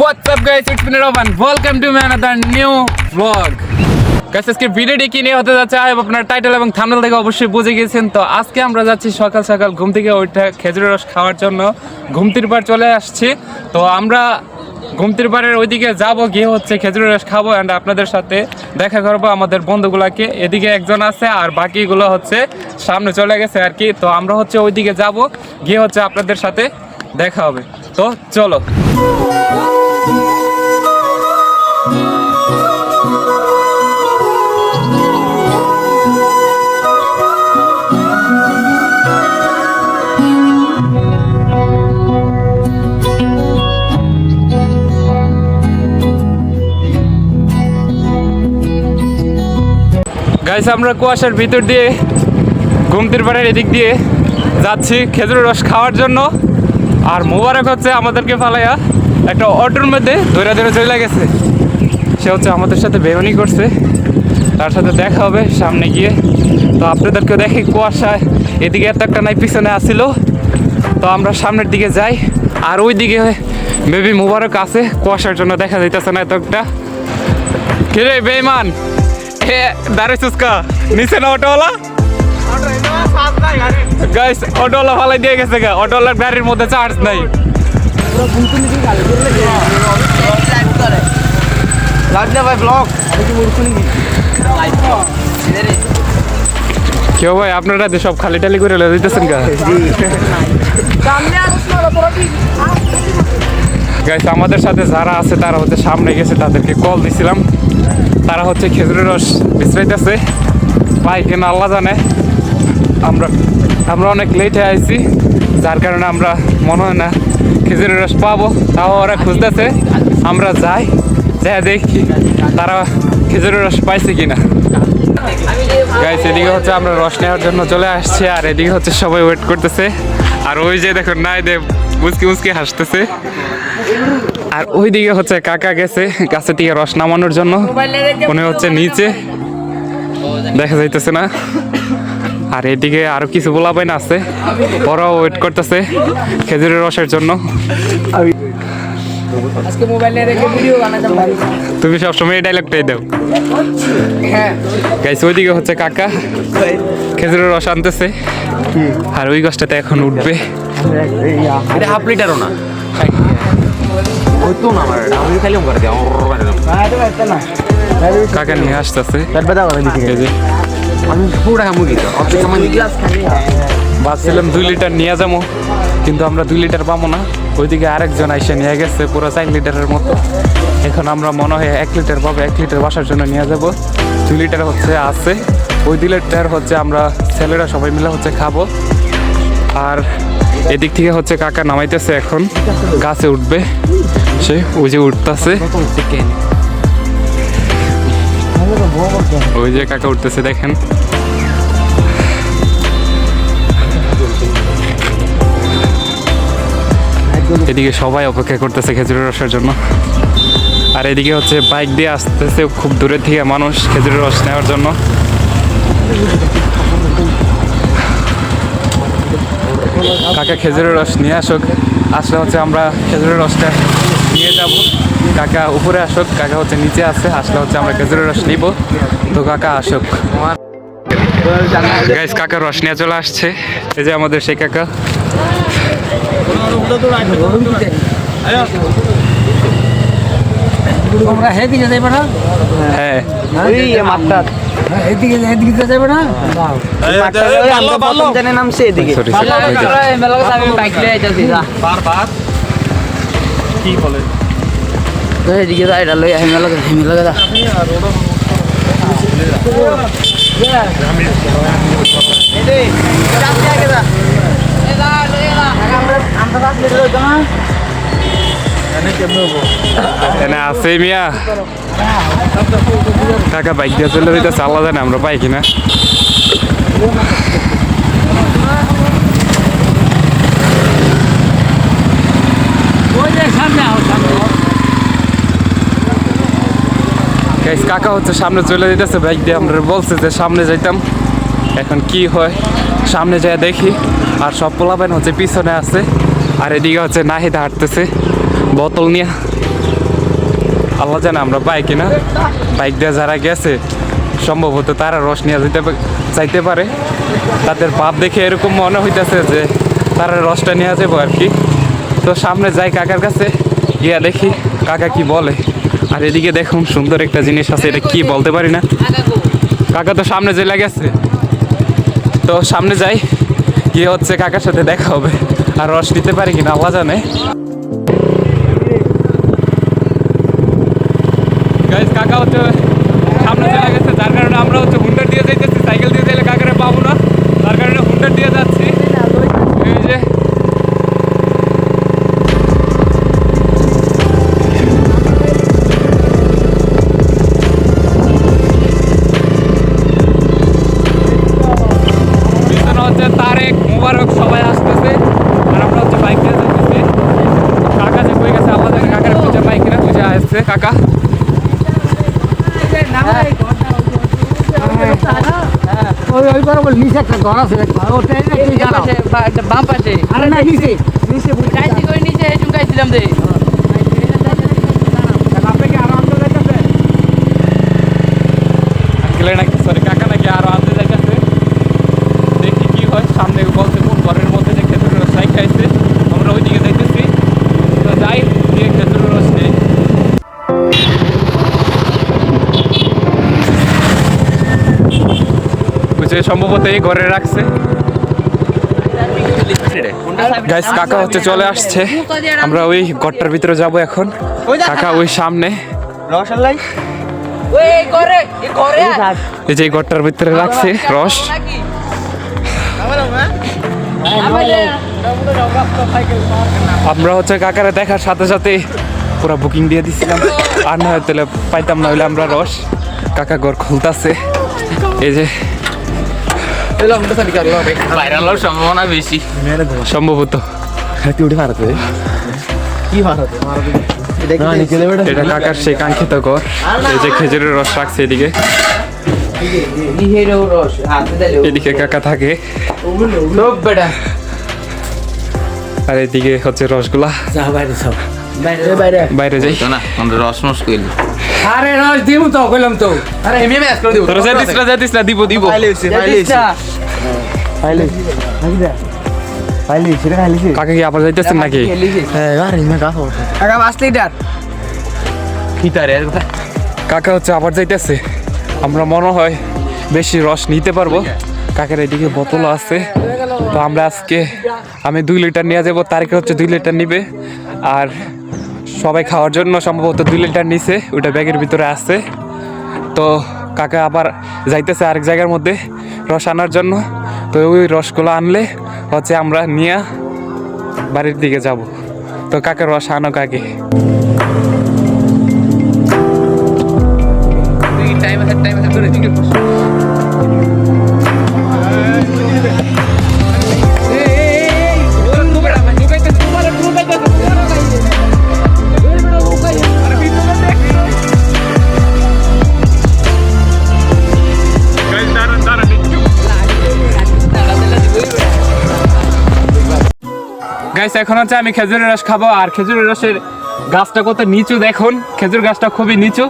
What's up guys, it's been Rovan. Welcome to another new vlog. হতে যাচ্ছে? I আপনার title এবং thumbnail থেকে অবশ্যই বুঝে গেছেন। তো আজকে আমরা যাচ্ছি সকাল সকাল ঘুম থেকে ওইটা খেজুরের রস খাওয়ার জন্য। ঘুমতির পার চলে আসছি। তো আমরা ঘুমতির পাড়ের ওইদিকে যাব গিয়ে হচ্ছে খেজুরের রস খাব অ্যান্ড আপনাদের সাথে দেখা করব আমাদের বন্ধুগুলাকে। এদিকে একজন আছে আর বাকিগুলো হচ্ছে সামনে চলে গেছে আর কি। তো আমরা হচ্ছে ওইদিকে যাব গিয়ে হচ্ছে আপনাদের সাথে দেখা হবে। তো চলো। গাইস আমরা কুয়াশার ভিতর দিয়ে ঘুমতির পাড়ের এদিক দিয়ে যাচ্ছি খেজুর রস খাওয়ার জন্য। আর মোবারক হচ্ছে আমাদেরকে ফালাইয়া। একটা অটোর মধ্যে ধরে ধরে চলে গেছে। সে হচ্ছে আমাদের সাথে বেরোনি করছে। তার সাথে দেখা হবে সামনে গিয়ে। তো আপনাদেরকে দেখি কুয়াশায়। এদিকে এত একটা নাই পিছনে আসিল। তো আমরা সামনের দিকে যাই। আর ওই দিকে বেবি মুবারক আছে। কুয়াশার জন্য দেখা যাইতেছে না এত একটা কিরে বেইমান? এ দাঁড়াইছিস কা নিচে না অটোওয়ালা? গাইস অটোওয়ালা ফালাই দিয়ে গেছে গা। অটোওয়ালার গাড়ির মধ্যে চার্জ নাই। কেউ ভাই আপনারা সব খালি টালি করে দিতেছেন গাইস আমাদের সাথে যারা আছে, তারা হচ্ছে সামনে গেছে, তাদেরকে কল দিছিলাম। তারা হচ্ছে খেজুরের রস বিশ্রাইতেছে। পাই কেন আল্লাহ জানে। আমরা আমরা অনেক লেটে আইছি, যার কারণে আমরা মনে হয় না খেজুরের রস পাবো তাও ওরা খুঁজতেছে। আমরা যাই যাই দেখি তারা খেজুরের রস পাইছে কিনা। গাইস এদিকে হচ্ছে আমরা রস নেওয়ার জন্য চলে আসছি আর এদিকে হচ্ছে সবাই ওয়েট করতেছে। আর ওই যে দেখো নাই দে মুসকি মুসকি হাসতেছে। আর ওইদিকে হচ্ছে কাকা গেছে গাছের থেকে রস নামানোর জন্য। মনে হচ্ছে নিচে। দেখা যাইতেছে না। আর এদিকে আরও কিছু বলাবাইন আছে। ওরাও ওয়েট করতেছে খেজুরের রসের জন্য। আজকে মোবাইলে রেখে ভিডিও বানাতাম ভাই। তুমি সবসময় এই ডায়লগটাই দাও। হ্যাঁ। গাইস ওইদিকে হচ্ছে কাকা। খেজুরের রস আনতেছে। আর ওই গাছটাতে এখন উঠবে। এটা হাফ লিটারও না। হইতো না আমার। আমি খালি করে দিই কাকা নিয়ে আসতেছে। এই যে। আমি পুরো মুগি তো? অর্ধেক আমার গ্লাস খালি। ভাবছিলাম দুই লিটার নিয়ে যাব কিন্তু আমরা দুই লিটার পাবো না। ওইদিকে আরেকজন আইসে নিয়ে গেছে পুরো চার লিটারের মতো। এখন আমরা মনে হয় এক লিটার পাবো এক লিটার বাসার জন্য নিয়ে যাব। দুই লিটার হচ্ছে আছে। ওই দুই লিটার হচ্ছে আমরা ছেলেরা সবাই মিলে হচ্ছে খাব। আর এদিক থেকে হচ্ছে কাকা নামাইতেছে এখন। গাছে উঠবে। সে ওই যে উঠতেছে। ওই যে কাকা উঠতেছে, দেখেন। এদিকে সবাই অপেক্ষা করতেছে খেজুরের রসের জন্য। আর এদিকে হচ্ছে বাইক দিয়ে আসতেছে খুব দূরের থেকে মানুষ খেজুরের রস নেওয়ার জন্য। কাকা খেজুরের রস নিয়ে আসুক। আসলে হচ্ছে আমরা খেজুরের রসটা নিয়ে যাব। কাকা উপরে আসুক কাকা হচ্ছে নিচে আছে আসলে হচ্ছে আমরা খেজুরের রস নিব। তো কাকা আসুক। গাইস কাকা রস নিয়ে চলে আসছে। এই যে আমাদের সেই কাকা। হ্যাঁ। কি বলে? তো হেদিকে যাই এটা লই লাগে হেমে লাগে যা এনে আছে মিয়া। কাকা বাইক দিয়ে চলে যেতেছে আল্লাহ জানে আমরা পাই কিনা। Guys, কাকা হচ্ছে সামনে চলে যেতেছে বাইক দিয়ে আমরা বলছে যে সামনে যাইতাম। এখন কি হয়? সামনে যায় দেখি। আর সব পোলাবেন হচ্ছে পিছনে আছে। আর এদিকে হচ্ছে নাহিদা হাঁটতেছে বোতল নিয়ে। আল্লাহ জানে আমরা বাইকে না বাইক দিয়ে যারা গেছে সম্ভবত তারা রস নিয়ে যেতে চাইতে পারে। তাদের ভাব দেখে এরকম মনে হইতেছে যে তারা রসটা নিয়ে যাব আর কি। তো সামনে যাই কাকার কাছে গিয়া দেখি। কাকা কি বলে? আর এদিকে দেখুন, সুন্দর একটা জিনিস আছে, এটা কি বলতে পারি না। কাকা তো সামনে যে গেছে। তো সামনে যাই, গিয়ে হচ্ছে কাকার সাথে দেখা হবে। আর রস নিতে পারি কিনা, আল্লাহ জানে। কাকা হচ্ছে সামনে চলে গেছে, যার কারণে আমরা হচ্ছে ওই বল নিচে একটা ঘর আছে ওটা বাম পাশে। আরে না নিচে। নিচে করে নিচে চুমকাইছিলাম দে বুঝে সম্ভবত এই ঘরে রাখছে। গাইস কাকা হচ্ছে চলে আসছে। আমরা ওই ঘরটার ভিতরে যাব এখন। কাকা ওই সামনে। এই যে ঘরটার ভিতরে রাখছে, রস। আমরা হচ্ছে কাকারে দেখার সাথে সাথে পুরো বুকিং দিয়ে দিছিলাম। আর না হয় তাহলে পাইতাম না, হলে আমরা রস। কাকা ঘর খুলতাছে। এই যে ভাইরাল হওয়ার সম্ভাবনা বেশি সম্ভবত এটা কাকার সেই কাঙ্ক্ষিত এই যে খেজুরের রস রাখছে এদিকে এদিকে কাকা থাকে আর এদিকে হচ্ছে রসগুলা বাইরে সব বাইরে বাইরে বাইরে যাই তো না রস মস কইল আরে রস দিমু তো কইলাম তো। আরে এমনি ম্যাচ করে দিব তোরা যাই দিস না যাই দিস না দিব দিব। কাকা কি আবার যাইতেছেন নাকি? আগা 5 লিটার কিতারে কাকা হচ্ছে আবার যাইতেছে। আমরা মনে হয় বেশি রস নিতে পারব। কাকার এদিকে বোতল আছে। তো আমরা আজকে আমি দুই লিটার নিয়ে যাব তারিখে হচ্ছে দুই লিটার নিবে। আর সবাই খাওয়ার জন্য সম্ভবত দুই লিটার নিচে ওইটা ব্যাগের ভিতরে আছে। তো কাকা আবার যাইতেছে আরেক জায়গার মধ্যে রস আনার জন্য। তো ওই রসগুলো আনলে হচ্ছে আমরা নিয়ে বাড়ির দিকে যাব। তো কাকা রস আনো কাকে? টাইম টাইম করে গাইস এখন হচ্ছে আমি খেজুরের রস খাব, আর খেজুরের রসের গাছটা কত নিচু দেখুন। খেজুর গাছটা খুবই নিচু।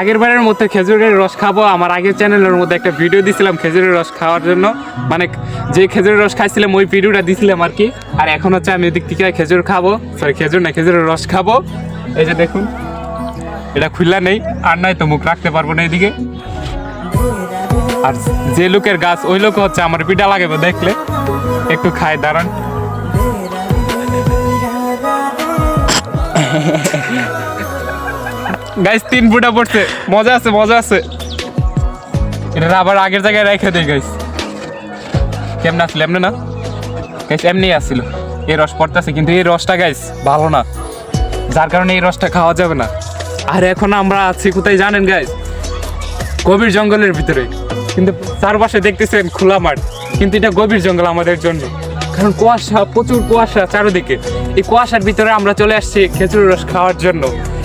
আগের বারের মধ্যে খেজুরের রস খাব। আমার আগের চ্যানেলের মধ্যে একটা ভিডিও দিছিলাম খেজুরের রস খাওয়ার জন্য। মানে যে খেজুরের রস খাইছিলাম, ওই ভিডিওটা দিছিলাম আর কি। আর এখন হচ্ছে আমি এদিক থেকে খেজুর খাব। সরি খেজুর না, খেজুরের রস খাব। এই যে দেখুন, এটা খুললা নেই, আর নাই তো মুখ রাখতে পারব না এদিকে। আর যে লোকের গাছ, ওই লোক হচ্ছে আমার পিঠা লাগাবে দেখলে। একটু খায়, দাঁড়ান। গাইস তিন ফুটা পড়ছে। মজা আছে মজা আছে। এটা আবার আগের জায়গায় রেখে দেই গাইস কেমন আসলে, এমনি না? গাইস এমনি আসছিল এই রস পড়তেছে, কিন্তু এই রসটা গাইস ভালো না। যার কারণে এই রসটা খাওয়া যাবে না। আর এখন আমরা আছি কোথায় জানেন গাইস গভীর জঙ্গলের ভিতরে। কিন্তু চারপাশে দেখতেছেন খোলা মাঠ। কিন্তু এটা গভীর জঙ্গল আমাদের জন্য। কারণ কুয়াশা, প্রচুর কুয়াশা চারিদিকে। এই কুয়াশার ভিতরে আমরা চলে আসছি খেজুরের রস খাওয়ার জন্য।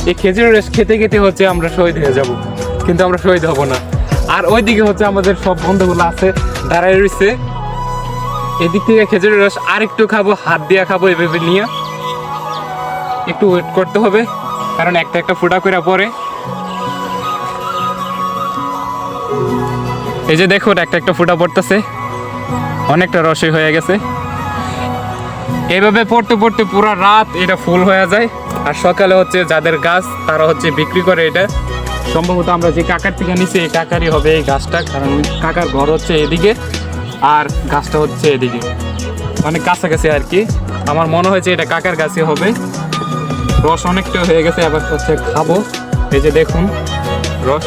এই খেজুরের রস খেতে খেতে হচ্ছে আমরা শহীদ হয়ে যাব, কিন্তু আমরা শহীদ হব না। আর ওইদিকে হচ্ছে আমাদের সব বন্ধুগুলো আছে, দাঁড়ায় রয়েছে। এদিক থেকে খেজুরের রস আর একটু খাব, হাত দিয়ে খাব এভাবে নিয়ে। একটু ওয়েট করতে হবে, কারণ একটা একটা ফুটা করে পরে। এই যে দেখুন একটা একটা ফুটা পড়তেছে। অনেকটা রসই হয়ে গেছে। এইভাবে পড়তে পড়তে পুরো রাত এটা ফুল হয়ে যায়। আর সকালে হচ্ছে যাদের গাছ, তারা হচ্ছে বিক্রি করে এটা। সম্ভবত আমরা যে কাকার থেকে নিছি, এই কাকারই হবে এই গাছটা, কারণ কাকার ঘর হচ্ছে এদিকে আর গাছটা হচ্ছে এদিকে। মানে কাছাকাছি আর কি। আমার মনে হয়েছে এটা কাকার গাছে হবে। রস অনেকটা হয়ে গেছে, এবার হচ্ছে খাব। এই যে দেখুন, রস।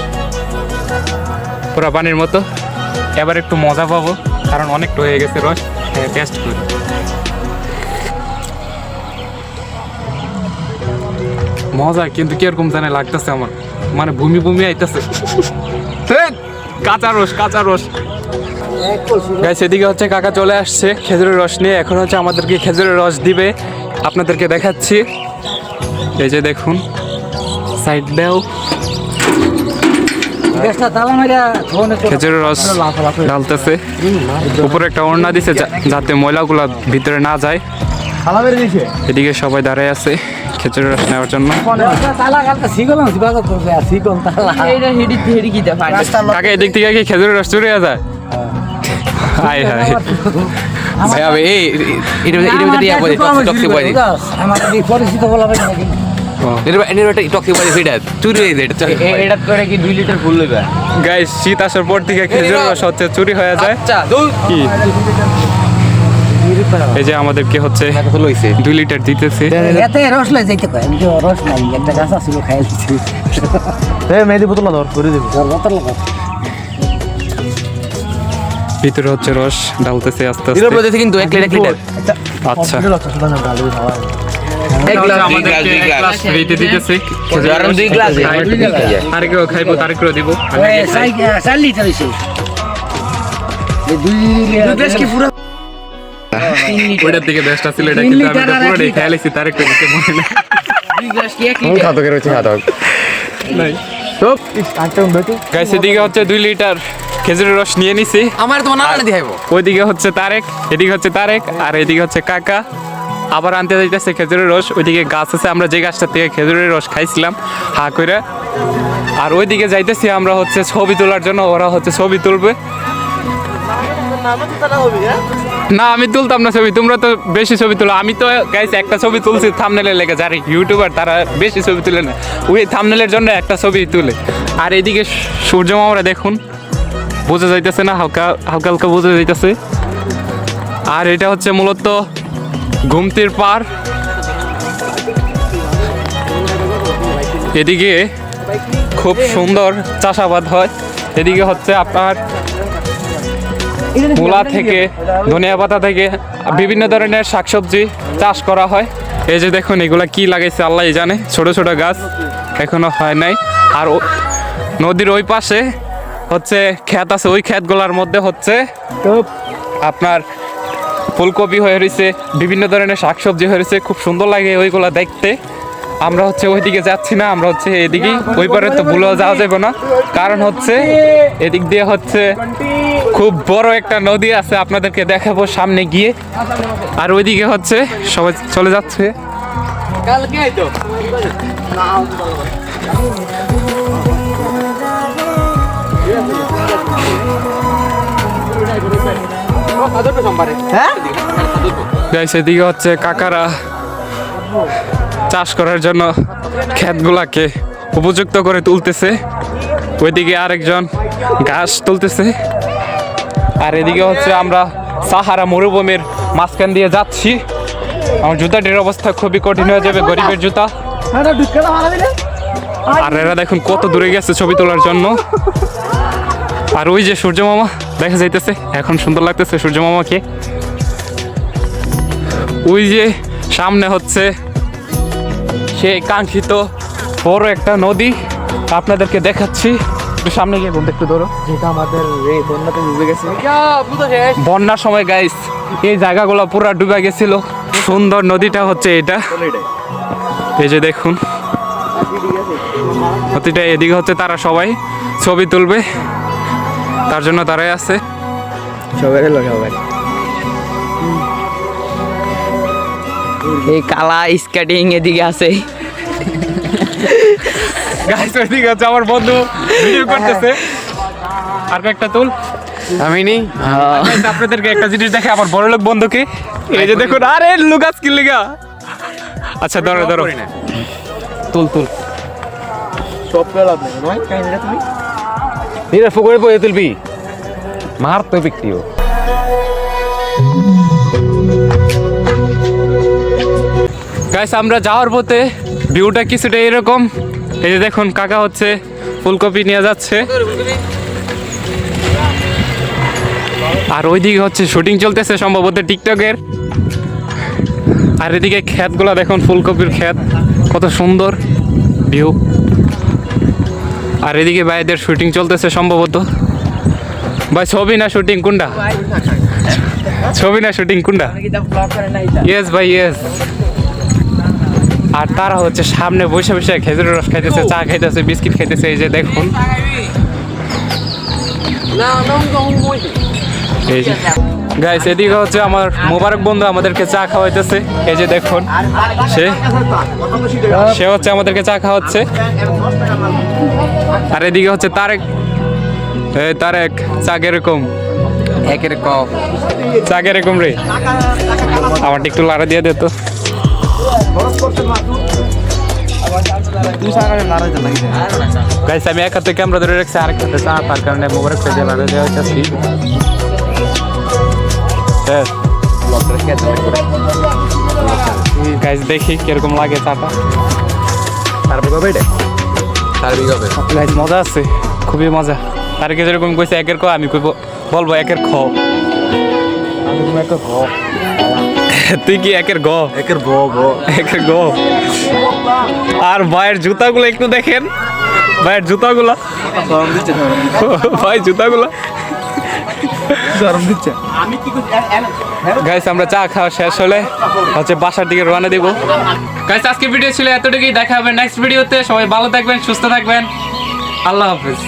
পুরা পানির মতো। এবার একটু মজা পাবো, কারণ অনেকটা হয়ে গেছে রস টেস্ট করি। মজা, কিন্তু কীরকম জানে লাগতেছে আমার। মানে ভূমি ভূমি আইতেছে। কাঁচা রস কাঁচা রস। গাইস এদিকে হচ্ছে কাকা চলে আসছে খেজুরের রস নিয়ে। এখন হচ্ছে আমাদেরকে খেজুরের রস দিবে। আপনাদেরকে দেখাচ্ছি। এই যে দেখুন সাইড দেও। খেজুরের রস ঢালতেছে। উপরে একটা ওড়না দিছে যাতে ময়লাগুলা ভিতরে না যায়। এদিকে সবাই দাঁড়ায় আছে খেজুরের রস নেওয়ার জন্য। কাকা এদিক থেকে কি খেজুরের রস চুরি যায় হাই হাই ভাই আমি এই এটা এটা এটা ইয়া বলে টক্সিক বলে আমার পরিচিত বলা হবে নাকি এটা এটা একটা টক্সিক বলে ফিডা চুরি যায় এটা এটা কি 2 লিটার ফুল লইবা? গাইস শীত আসার পর থেকে খেজুরের রস হচ্ছে চুরি হয়ে যায়। আচ্ছা কি? এই যে আমাদেরকে হচ্ছে দুই লিটার দিতেছে। এতে রস লই যাইতে কয়? রস নাই একটা গাছ আছিল খাই দিছি। মেহেদি বোতল ধর করে দেব। বোতল লাগা ভিতরে হচ্ছে রস ঢালতেছে আস্তে আস্তে। কিন্তু এক লিটার এক লিটার আচ্ছা দুই গ্লাস। দুই এক গ্লাস গ্লাস ফ্রিতে দিতেছে ধরেন দুই গ্লাস। আর কেউ খাইবো তার কেউ দিব। চার লিটার হইছে। এই দুই লিটার কি পুরো ওইটার দিকে বেস্ট এটা কিন্তু আমি পুরোটাই খেয়াল আছি তার একটু দিতে মনে নেই। দুই গ্লাস কি এক লিটার খাদকের গাইস এদিকে হচ্ছে দুই লিটার খেজুরের রস নিয়ে নিছি। আমার তো না আনলে দিহাইবো ওইদিকে হচ্ছে তারেক এদিকে হচ্ছে তারেক আর এদিকে হচ্ছে কাকা। আবার আনতে যাইতেছে খেজুরের রস ওইদিকে গাছ আছে আমরা যে গাছটা থেকে খেজুরের রস খাইছিলাম হা করে আর ওইদিকে যাইতেছি আমরা হচ্ছে ছবি তোলার জন্য ওরা হচ্ছে ছবি তুলবে। না, আমি তুলতাম না ছবি, তোমরা তো বেশি ছবি তুলো। আমি তো গাইস একটা ছবি তুলছি থামনেলে লেগে, যারা ইউটিউবার তারা বেশি ছবি তুলে না। ওই থামনেলের জন্য একটা ছবি তুলে। আর এদিকে সূর্য মামারা দেখুন, বোঝা যাইতেছে না, হালকা হালকা হালকা বোঝা যাইতেছে। আর এটা হচ্ছে মূলত ঘুমতির পার এদিকে খুব সুন্দর চাষাবাদ হয়। এদিকে হচ্ছে আপনার মূলা থেকে ধনিয়া পাতা থেকে বিভিন্ন ধরনের শাকসবজি চাষ করা হয়। এই যে দেখুন এগুলা কি লাগাইছে আল্লাহ জানে। ছোট ছোট গাছ এখনও হয় নাই। আর নদীর ওই পাশে হচ্ছে ক্ষেত আছে ওই ক্ষেতগুলোর মধ্যে হচ্ছে আপনার ফুলকপি হয়ে রয়েছে বিভিন্ন ধরনের শাকসবজি হয়ে রয়েছে খুব সুন্দর লাগে ওইগুলা দেখতে। আমরা হচ্ছে ওইদিকে যাচ্ছি না আমরা হচ্ছে এদিকে ওই পারে তো ভুলেও যাওয়া যাবে না। কারণ হচ্ছে এদিক দিয়ে হচ্ছে খুব বড় একটা নদী আছে আপনাদেরকে দেখাবো সামনে গিয়ে। আর ওইদিকে হচ্ছে সবাই চলে যাচ্ছে। গাইস এদিকে হচ্ছে কাকারা চাষ করার জন্য ক্ষেতগুলাকে উপযুক্ত করে তুলতেছে। ওইদিকে আরেকজন ঘাস তুলতেছে। আর এদিকে হচ্ছে আমরা সাহারা মরুভূমির মাঝখান দিয়ে যাচ্ছি। আমার জুতাটির অবস্থা খুবই কঠিন হয়ে যাবে, গরিবের জুতা। আর এরা দেখুন কত দূরে গেছে ছবি তোলার জন্য। আর ওই যে সূর্য মামা, দেখা যাইতেছে, এখন সুন্দর লাগতেছে সূর্য মামাকে। ওই যে সামনে হচ্ছে সেই কাঙ্ক্ষিত বড় একটা নদী, আপনাদেরকে দেখাচ্ছি। একটু সামনে গিয়ে বলতে একটু ধরো। যেটা আমাদের এই বন্যাতে ডুবে গেছে বন্যার সময় গাইস এই জায়গাগুলো পুরো ডুবে গেছিল। সুন্দর নদীটা হচ্ছে এটা। এই যে দেখুন নদীটা এদিকে হচ্ছে তারা সবাই ছবি তুলবে। তার জন্য তারাই আছে। সবাই এলো সবাই। এই কালা স্কেটিং এদিকে আছে। গাইস ওইদিকে হচ্ছে আমার বন্ধু ভিডিও করতেছে। আর একটা তুল। আমি নেই আপনাদেরকে একটা জিনিস দেখে আমার বড় লোক বন্ধুকে। এই যে দেখুন আরে লুকাস কি লিগা? আচ্ছা ধরো ধরো। তুল তুল। সব পেলাম নয় কাহিনীটা তুমি? নিরা ফুকরে পড়ে তুলবি। মার তো বিক্রিও গাইস আমরা যাওয়ার পথে ভিউটা কিছুটা এরকম। এই যে দেখুন কাকা হচ্ছে ফুলকপি নিয়ে যাচ্ছে। আর ওইদিকে হচ্ছে শুটিং চলতেছে সম্ভবত টিকটকের। আর এদিকে ক্ষেতগুলো দেখুন ফুলকপির ক্ষেত কত সুন্দর ভিউ। আর এদিকে ভাইদের শুটিং চলতেছে সম্ভবত। ভাই ছবি না শুটিং কোনটা? ছবি না শুটিং কোনটা? ইয়েস ভাই ইয়েস আর তারা হচ্ছে সামনে বসে বসে খেজুরের রস খাইতেছে চা খাইতেছে বিস্কিট খাইতেছে এই যে দেখুন। এই যে। গাইস এদিকে হচ্ছে আমার মোবারক বন্ধু আমাদেরকে চা খাওয়াইতেছে। এই যে দেখুন সে। সে হচ্ছে আমাদেরকে চা খাওয়াচ্ছে। আর এদিকে হচ্ছে তারেক। তারেক চা কীরকম? একের ক চা কীরকম রে? আমারটা একটু লাড়া দিয়ে দে তো। গাইস আমি এক হাতে ক্যামেরা ধরে রাখছি আরেক হাতে চা তার কারণে মোবাইল খেয়ে দিয়ে দেওয়া হইতেছি গাইস দেখি কীরকম লাগে চাটা। তারপর কবে এটা? তার বিগবে গাইস মজা আছে খুবই মজা। তারকে যেরকম কইছে একের ক আমি কইব বলব একের খ। তুই কি একের গ? একের গ ব একের গ। আর ভাইয়ের জুতাগুলো একটু দেখেন। ভাইয়ের জুতাগুলা। ভাই জুতাগুলা। গরম দিচ্ছে। গাইস আমরা চা খাওয়া শেষ হলে হচ্ছে বাসার দিকে রওনা দিব। গাইস আজকে ভিডিও ছিল এতটুকুই। দেখা হবে নেক্সট ভিডিওতে সবাই ভালো থাকবেন সুস্থ থাকবেন। আল্লাহ হাফিজ।